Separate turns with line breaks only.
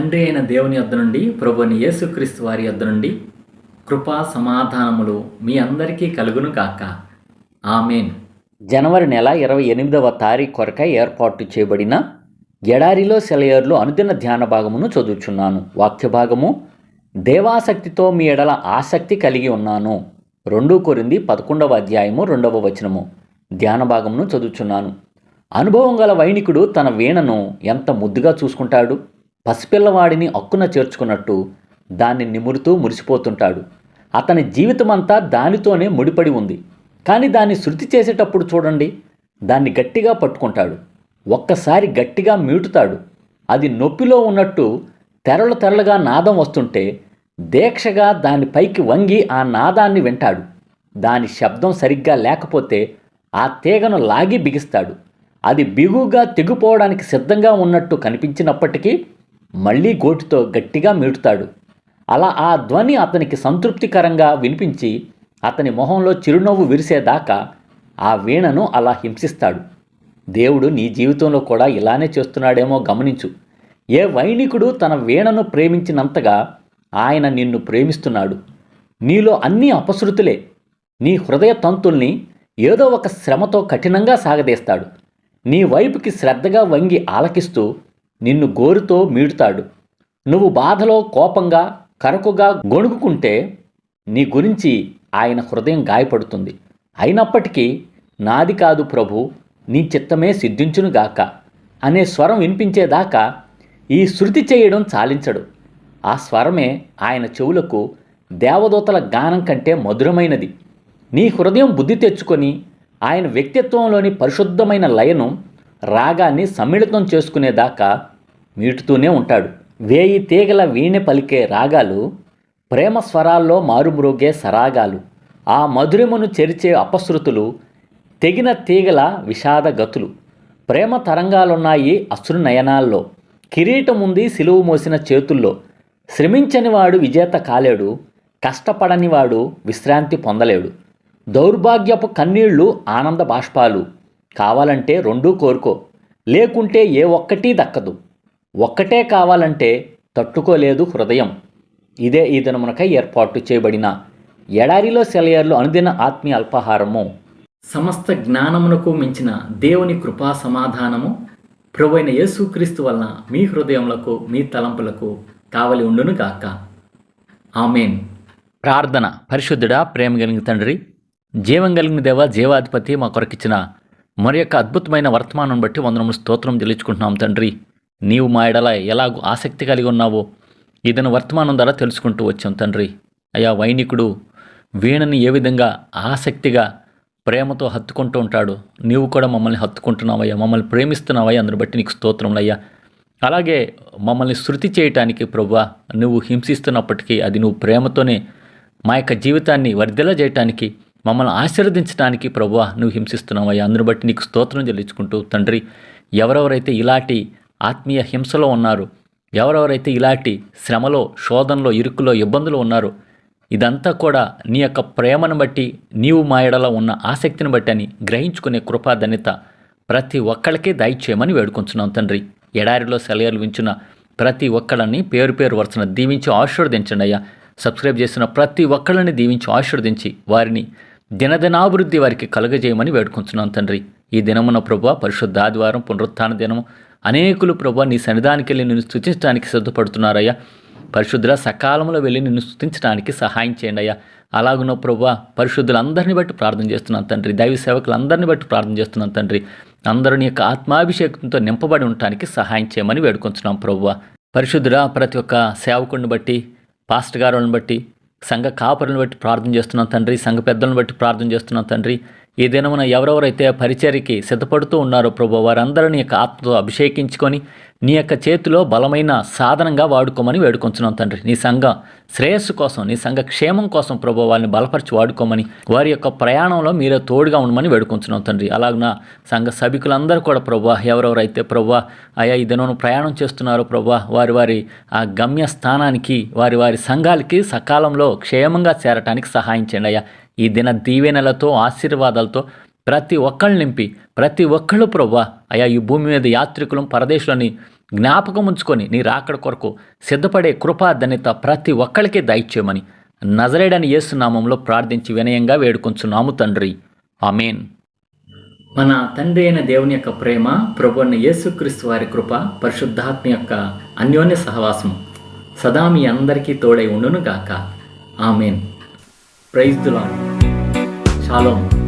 తండ్రి అయిన దేవుని యొద్ద నుండి ప్రభుని యేసుక్రీస్తు వారి యొద్ద నుండి కృపా సమాధానములు మీ అందరికీ కలుగును కాక ఆమెన్.
జనవరి నెల ఇరవై ఎనిమిదవ తారీఖు కొరకై ఏర్పాటు చేయబడిన ఎడారిలో సెలయర్లు అనుదిన ధ్యాన భాగమును చదువుచున్నాను. వాక్య భాగము దేవాసక్తితో మీ ఎడల ఆసక్తి కలిగి ఉన్నాను. రెండు కొరింది పదకొండవ అధ్యాయము రెండవ వచనము. ధ్యాన భాగమును చదువుచున్నాను. అనుభవం గల వైణికుడు తన వీణను ఎంత ముద్దుగా చూసుకుంటాడు? పసిపిల్లవాడిని అక్కున చేర్చుకున్నట్టు దాన్ని నిమురుతూ మురిసిపోతుంటాడు. అతని జీవితమంతా దానితోనే ముడిపడి ఉంది. కానీ దాన్ని శృతి చేసేటప్పుడు చూడండి దాన్ని గట్టిగా పట్టుకుంటాడు. ఒక్కసారి గట్టిగా మీటుతాడు. అది నొప్పిలో ఉన్నట్టు తెరలు తెరలుగా నాదం వస్తుంటే దీక్షగా దాని పైకి వంగి ఆ నాదాన్ని వింటాడు. దాని శబ్దం సరిగ్గా లేకపోతే ఆ తీగను లాగి బిగిస్తాడు. అది బిగుగా తెగిపోవడానికి సిద్ధంగా ఉన్నట్టు కనిపించినప్పటికీ మళ్ళీ గోటితో గట్టిగా మీటుతాడు. అలా ఆ ధ్వని అతనికి సంతృప్తికరంగా వినిపించి అతని మొహంలో చిరునవ్వు విరిసేదాకా ఆ వీణను అలా హింసిస్తాడు. దేవుడు నీ జీవితంలో కూడా ఇలానే చేస్తున్నాడేమో గమనించు. ఏ వైణికుడు తన వీణను ప్రేమించినంతగా ఆయన నిన్ను ప్రేమిస్తున్నాడు. నీలో అన్ని అపశృతులే. నీ హృదయ తంతుల్ని ఏదో ఒక శ్రమతో కఠినంగా సాగదీస్తాడు. నీ వైపుకి శ్రద్ధగా వంగి ఆలకిస్తూ నిన్ను గోరుతో మీడుతాడు నువ్వు బాధలో కోపంగా కరకుగా గొణుగుకుంటే నీ గురించి ఆయన హృదయం గాయపడుతుంది. అయినప్పటికీ నాది కాదు ప్రభు నీ చిత్తమే సిద్ధించునుగాక అనే స్వరం వినిపించేదాకా ఈ శృతి చేయడం చాలించడు. ఆ స్వరమే ఆయన చెవులకు దేవదూతల గానం కంటే మధురమైనది. నీ హృదయం బుద్ధి తెచ్చుకొని ఆయన వ్యక్తిత్వంలోని పరిశుద్ధమైన లయను రాగాన్ని సమ్మిళితం చేసుకునేదాకా మీటుతూనే ఉంటాడు. వేయి తీగల వీణె పలికే రాగాలు ప్రేమ స్వరాల్లో మారుమ్రోగే సరాగాలు. ఆ మధురమును చెరిచే అపశృతులు తెగిన తీగల విషాద గతులు. ప్రేమ తరంగాలున్నాయి అశ్రు నయనాల్లో. కిరీటం సిలువు మోసిన చేతుల్లో. శ్రమించనివాడు విజేత కాలేడు. కష్టపడనివాడు విశ్రాంతి పొందలేడు. దౌర్భాగ్యపు కన్నీళ్ళు ఆనంద బాష్పాలు. కావాలంటే రెండూ కోరుకో. లేకుంటే ఏ ఒక్కటీ దక్కదు. ఒక్కటే కావాలంటే తట్టుకోలేదు హృదయం. ఇదే ఈ దినమునకై ఏర్పాటు చేయబడిన ఎడారిలో సెలయర్లు అనుదిన ఆత్మీయ అల్పాహారము.
సమస్త జ్ఞానమునకు మించిన దేవుని కృపా సమాధానము ప్రభువైన యేసుక్రీస్తు వలన మీ హృదయములకు మీ తలంపులకు కావలి ఉండును గాక. ఆమెన్.
ప్రార్థన. పరిశుద్ధుడా ప్రేమ కలిగిన తండ్రి జీవం కలిగిన దేవ జీవాధిపతి మా కొరకిచ్చిన మరి యొక్క అద్భుతమైన వర్తమానం బట్టి వందనము స్తోత్రం చెల్లించుకుంటున్నాం తండ్రి. నీవు మా ఎడల ఎలాగూ ఆసక్తి కలిగి ఉన్నావో ఇదను వర్తమానం ద్వారా తెలుసుకుంటూ వచ్చాం తండ్రి. అయా వైనికుడు వీణని ఏ విధంగా ఆసక్తిగా ప్రేమతో హత్తుకుంటూ ఉంటాడు? నీవు కూడా మమ్మల్ని హత్తుకుంటున్నావయ్యా మమ్మల్ని ప్రేమిస్తున్నావయ్యా అందుని బట్టి నీకు స్తోత్రములయ్యా అలాగే మమ్మల్ని శృతి చేయటానికి ప్రభువా నువ్వు హింసిస్తున్నప్పటికీ అది నువ్వు ప్రేమతోనే మా యొక్క జీవితాన్ని వర్ధిల చేయటానికి మమ్మల్ని ఆశీర్వదించడానికి ప్రభువా నువ్వు హింసిస్తున్నావయ్యా అందుని బట్టి నీకు స్తోత్రం చెల్లించుకుంటూ తండ్రి ఎవరెవరైతే ఇలాంటి ఆత్మీయ హింసలో ఉన్నారు. ఎవరెవరైతే ఇలాంటి శ్రమలో శోధనలో ఇరుకులో ఇబ్బందులు ఉన్నారో ఇదంతా కూడా నీ యొక్క ప్రేమను బట్టి నీవు మా ఉన్న ఆసక్తిని బట్టి అని గ్రహించుకునే కృపాధన్యత ప్రతి ఒక్కళ్ళకే దయచేయమని వేడుకొంచున్నాం తండ్రి. ఎడారిలో సెలయర్లు ఉంచిన ప్రతి ఒక్కళ్ళని పేరు పేరు వరుసన దీవించి ఆశీర్వదించండి అయ్యా. సబ్స్క్రైబ్ చేసిన ప్రతి ఒక్కళ్ళని దీవించి ఆశీర్వదించి వారిని దినదినాభివృద్ధి వారికి కలుగజేయమని వేడుకొంచున్నాం తండ్రి. ఈ దినమున ప్రభు పరిశుద్ధ ఆదివారం పునరుత్థాన దినము అనేకులు ప్రభు నీ సన్నిధానికి వెళ్ళి నిన్ను స్థుతించడానికి సిద్ధపడుతున్నారయ్యా. పరిశుద్ధుల సకాలంలో వెళ్ళి నిన్ను స్థుతించడానికి సహాయం చేయండి అయ్యా. అలాగున్న ప్రభు పరిశుద్ధులందరిని బట్టి ప్రార్థన చేస్తున్నాను తండ్రి. దైవ సేవకులందరిని బట్టి ప్రార్థన చేస్తున్నాను తండ్రి. అందరిని యొక్క ఆత్మాభిషేకంతో నింపబడి ఉండటానికి సహాయం చేయమని వేడుకొంచున్నాం ప్రభు. పరిశుద్ధుడా ప్రతి ఒక్క సేవకుడిని బట్టి పాస్టర్ గారులను బట్టి సంఘ కాపరులను బట్టి ప్రార్థన చేస్తున్నాం తండ్రి సంఘ పెద్దలను బట్టి ప్రార్థన చేస్తున్నాం తండ్రి. ఈ దినమున ఎవరెవరైతే పరిచర్యకి సిద్ధపడుతూ ఉన్నారో ప్రభు వారందరినీ యొక్క ఆత్మతో అభిషేకించుకొని నీ యొక్క చేతిలో బలమైన సాధనంగా వాడుకోమని వేడుకొంచున్నాం తండ్రి. నీ సంఘ శ్రేయస్సు కోసం నీ సంఘ క్షేమం కోసం ప్రభు వారిని బలపరిచి వాడుకోమని వారి యొక్క ప్రయాణంలో మీరే తోడుగా ఉండమని వేడుకొంచున్నాం తండ్రి. అలాగున సంఘ సభికులందరూ కూడా ప్రభు ఎవరెవరైతే ప్రభా అయా ఈ దినం ప్రయాణం చేస్తున్నారో ప్రభా వారి వారి ఆ గమ్య స్థానానికి వారి వారి సంఘాలకి సకాలంలో క్షేమంగా చేరటానికి సహాయం చేయండి అయ్యా. ఈ దిన దీవెనలతో ఆశీర్వాదాలతో ప్రతి ఒక్కళ్ళు నింపి ప్రతి ఒక్కళ్ళు ప్రవ్వా అయా ఈ భూమి మీద యాత్రికులం పరదేశులని జ్ఞాపకం ఉంచుకొని నీ రాకడ కొరకు సిద్ధపడే కృపాధన్యత ప్రతి ఒక్కళ్ళకే దయచేయమని నజరేడని యేసునామంలో ప్రార్థించి వినయంగా వేడుకొంచున్నాము తండ్రి. ఆమెన్.
మన తండ్రి అయిన దేవుని యొక్క ప్రేమ ప్రభు అయిన యేసుక్రీస్తు వారి కృప పరిశుద్ధాత్మ యొక్క అన్యోన్య సహవాసం సదా మీ అందరికీ తోడై ఉండును గాక ఆమెన్. ప్రైజ్ చాలా షాలోం.